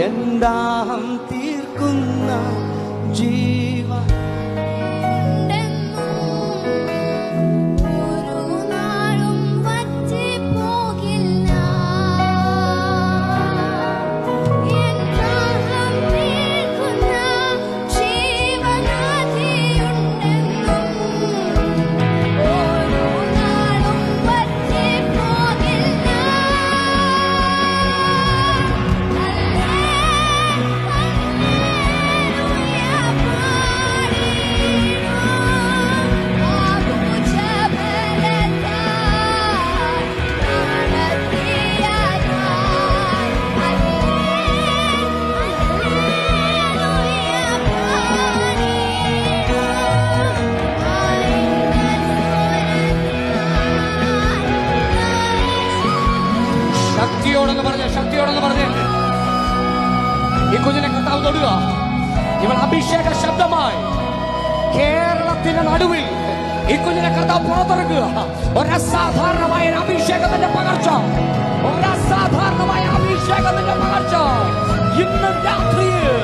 എന്താഹം തീർക്കുന്ന ജീവ ശക്തിയോടെന്ന് പറഞ്ഞ ശക്തിയോടെന്ന് പറഞ്ഞേ. ഈ കുഞ്ഞിനെ കർത്താവ് തൊടുക. ഇവൾ അഭിഷേക ശബ്ദമായി. കേരളത്തിന്റെ നടുവിൽ ഈ കുഞ്ഞിനെ കർത്താവ് പുറത്തിറക്കുക ഒരസാധാരണമായ ഒരു അഭിഷേകത്തിന്റെ പകർച്ച. ഒരസാധാരണമായ അഭിഷേകത്തിന്റെ പകർച്ച. ഇന്ന് രാത്രിയിൽ